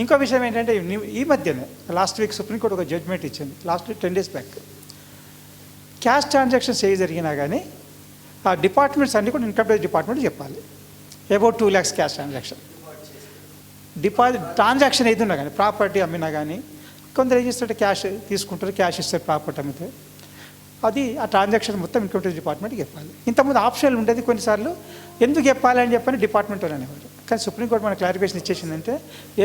ఇంకో విషయం ఏంటంటే ఈ మధ్యనే లాస్ట్ వీక్ సుప్రీంకోర్టు ఒక జడ్జ్మెంట్ ఇచ్చింది last week ten days back cash transactions ఏ జరిగినా కానీ ఆ డిపార్ట్మెంట్స్ అన్నీ కూడా ఇన్కమ్ ట్యాక్స్ డిపార్ట్మెంట్ చెప్పాలి. About two lakhs cash transaction deposit transaction ఏది ఉన్నా కానీ ప్రాపర్టీ అమ్మినా కానీ కొందరు ఏం చేస్తారంటే క్యాష్ తీసుకుంటారు క్యాష్ ఇస్తారు ప్రాపర్టీ అమ్మితే. అది ఆ ట్రాన్సాక్షన్ మొత్తం ఇన్కమ్ ట్యాక్స్ డిపార్ట్మెంట్కి చెప్పాలి. ఇంతకుముందు ఆప్షన్ ఉండేది కొన్నిసార్లు ఎందుకు చెప్పాలి అని చెప్పని డిపార్ట్మెంట్ అనేవారు కానీ సుప్రీంకోర్టు మన క్లారిఫికేషన్ ఇచ్చేసిందంటే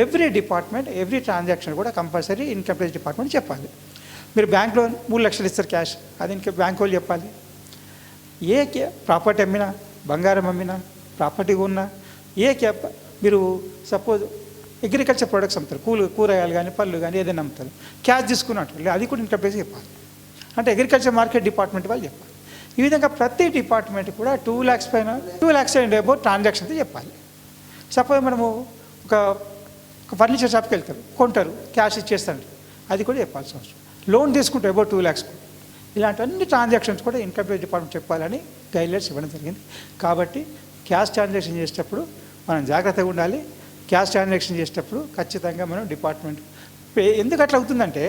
ఎవ్రీ డిపార్ట్మెంట్ ఎవ్రీ ట్రాన్సాక్షన్ కూడా కంపల్సరీ ఇన్కమ్ ట్యాక్స్ డిపార్ట్మెంట్ చెప్పాలి. మీరు బ్యాంక్ లోన్ మూడు లక్షలు ఇస్తారు క్యాష్ అది ఇంకా బ్యాంక్ వాళ్ళు చెప్పాలి. ఏ ప్రాపర్టీ అమ్మినా బంగారం అమ్మినా ప్రాపర్టీ ఉన్నా ఏ క్యాప్ మీరు సపోజ్ అగ్రికల్చర్ ప్రొడక్ట్స్ అమ్ముతారు కూలు కూరగాయలు కానీ పళ్ళు కానీ ఏదైనా అమ్ముతారు. క్యాష్ తీసుకున్నట్టు అది కూడా ఇన్కమ్ ట్యాక్స్ చెప్పాలి. అంటే అగ్రికల్చర్ మార్కెట్ డిపార్ట్మెంట్ వాళ్ళు చెప్పాలి. ఈ విధంగా ప్రతి డిపార్ట్మెంట్ కూడా టూ ల్యాక్స్ పైన two lakhs and above transactions చెప్పాలి. సపోజ్ మనము ఒక ఒక ఫర్నిచర్ షాప్కి వెళ్తారు కొంటారు క్యాష్ ఇచ్చేస్తారు. అది కూడా చెప్పాల్సిన అవసరం. లోన్ తీసుకుంటే అబౌట్ టూ ల్యాక్స్ ఇలాంటివన్నీ ట్రాన్సాక్షన్స్ కూడా ఇన్కమ్ ట్యాక్స్ డిపార్ట్మెంట్ చెప్పాలని గైడ్లైన్స్ ఇవ్వడం జరిగింది. కాబట్టి క్యాష్ ట్రాన్సాక్షన్ చేసేటప్పుడు మనం జాగ్రత్తగా ఉండాలి. క్యాష్ ట్రాన్సాక్షన్ చేసేటప్పుడు ఖచ్చితంగా మనం డిపార్ట్మెంట్ ఎందుకు అట్లా అవుతుందంటే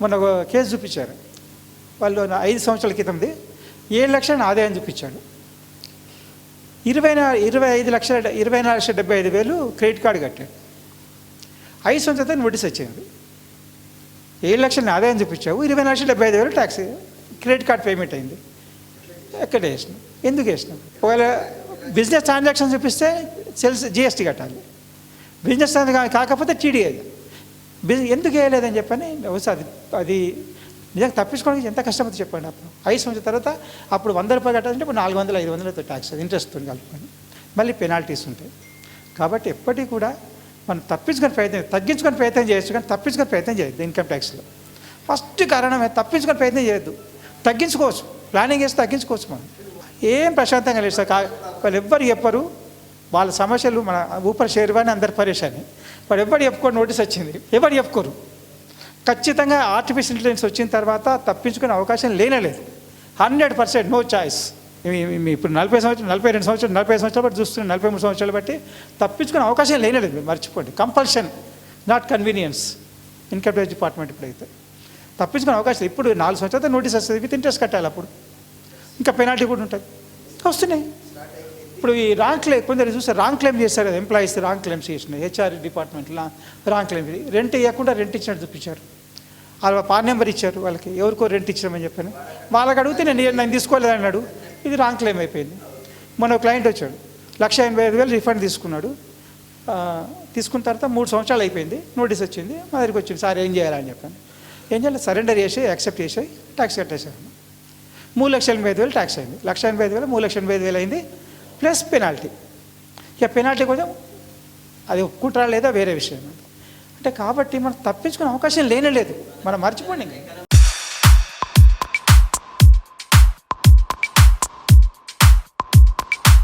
మొన్న ఒక కేసు చూపించారు. వాళ్ళు ఐదు సంవత్సరాల క్రితంది ఏడు లక్షల ఆదాయం చూపించాడు. ఇరవై ఇరవై ఐదు లక్షల ఇరవై నాలుగు లక్షల డెబ్బై ఐదు వేలు క్రెడిట్ కార్డు కట్టాడు. ఐదు సంవత్సరాలు నోటీస్ వచ్చింది ఏడు లక్షల ఆదాయం చూపించావు ఇరవై నాలుగు లక్షల డెబ్బై ఐదు వేలు ట్యాక్స్ క్రెడిట్ కార్డ్ పేమెంట్ అయింది. ఎక్కడ వేసినాం ఎందుకు వేసినాం ఒకవేళ బిజినెస్ ట్రాన్సాక్షన్ చూపిస్తే సెల్స్ జిఎస్టీ కట్టాలి. బిజినెస్ ట్రాన్సాక్షన్ కాకపోతే టీడీ బిజినెస్ ఎందుకు వేయలేదని చెప్పని ఒకసారి అది అది నిజంగా తప్పించుకోవడానికి ఎంత కష్టపడి చెప్పండి అప్పుడు. ఐదు సంవత్సరం తర్వాత అప్పుడు వంద రూపాయలు కట్టాలంటే ఇప్పుడు నాలుగు వందలు ఐదు వందలతో ట్యాక్స్ ఇంట్రెస్ట్ కలుపుకొని. మళ్ళీ పెనాల్టీస్ ఉంటాయి. కాబట్టి ఎప్పటికీ కూడా మనం తప్పించుకొని ప్రయత్నం తగ్గించుకొని ప్రయత్నం చేయొచ్చు కానీ తప్పించుకొని ప్రయత్నం చేయొద్దు ఇన్కమ్ ట్యాక్స్లో ఫస్ట్ కారణమే తప్పించుకొని ప్రయత్నం చేయొద్దు. తగ్గించుకోవచ్చు. ప్లానింగ్ చేసి తగ్గించుకోవచ్చు మనం. ఏం ప్రశాంతంగా లేదు సార్. కా- వాళ్ళు ఎవ్వరు చెప్పరు. వాళ్ళ సమస్యలు మన ఊపర్ షేర్వాని అందరు పరేషాని. వాడు ఎవ్వరు చెప్పుకోరు నోటీస్ వచ్చింది. ఎవరు చెప్పుకోరు. ఖచ్చితంగా ఆర్టిఫిషియల్ ఇంటెలిజెన్స్ వచ్చిన తర్వాత తప్పించుకునే అవకాశం లేనలేదు. Hundred percent no choice. ఇప్పుడు నలభై సంవత్సరాలు నలభై రెండు సంవత్సరాలు నలభై సంవత్సరాలు బట్టి చూస్తున్నాం నలభై మూడు సంవత్సరాలు బట్టి తప్పించుకునే అవకాశం లేనలేదు. మీరు మర్చిపోండి. Compulsion not convenience income tax department ఇప్పుడైతే. తప్పించుకునే అవకాశం ఇప్పుడు నాలుగు సంవత్సరాలు నోటీస్ వస్తుంది. విత్ ఇంట్రెస్ట్ కట్టాలి అప్పుడు. ఇంకా పెనాల్టీ కూడా ఉంటుంది వస్తున్నాయి. ఇప్పుడు ఈ రాంగ్ క్లెయిమ్ కొందరు చూస్తే రాంగ్ క్లెయిమ్ చేస్తారు కదా ఎంప్లాయీస్ రాంగ్ క్లెయిమ్స్ చేసినాయి హెచ్ఆర్ డిపార్ట్మెంట్లో రాంగ్ క్లెయిమ్ రెంట్ ఇవ్వకుండా రెంట్ ఇచ్చినట్టు చూపించారు. వాళ్ళ పాన్ నెంబర్ ఇచ్చారు వాళ్ళకి. ఎవరికో రెంట్ ఇచ్చామని చెప్పాను. వాళ్ళకి అడిగితే నేను నేను తీసుకోలేదు అన్నాడు. ఇది రాంగ్ క్లెయిమ్ అయిపోయింది. మన క్లయింట్ వచ్చాడు. లక్ష ఎనభై ఐదు వేలు రిఫండ్ తీసుకున్నాడు. తీసుకున్న తర్వాత మూడు సంవత్సరాలు అయిపోయింది. నోటీస్ వచ్చింది. మా దగ్గరికి వచ్చింది. సార్ ఏం చేయాలని చెప్పాను. ఏం చేయాలి? సరెండర్ చేసి యాక్సెప్ట్ చేసి ట్యాక్స్ కట్టేశాను మూడు లక్షల ఎనభై ఐదు వేలు ట్యాక్స్ అయింది. లక్ష ఎనభై ఐదు వేలు మూడు లక్షల ఎనభై ఐదు వేలు అయింది. Plus penalty. ఇక పెనాల్టీ కొంచెం అది ఒప్పుకుంటారా లేదా వేరే విషయం. అంటే కాబట్టి మనం తప్పించుకునే అవకాశం లేనే లేదు. మనం మర్చిపోండి ఇంకా.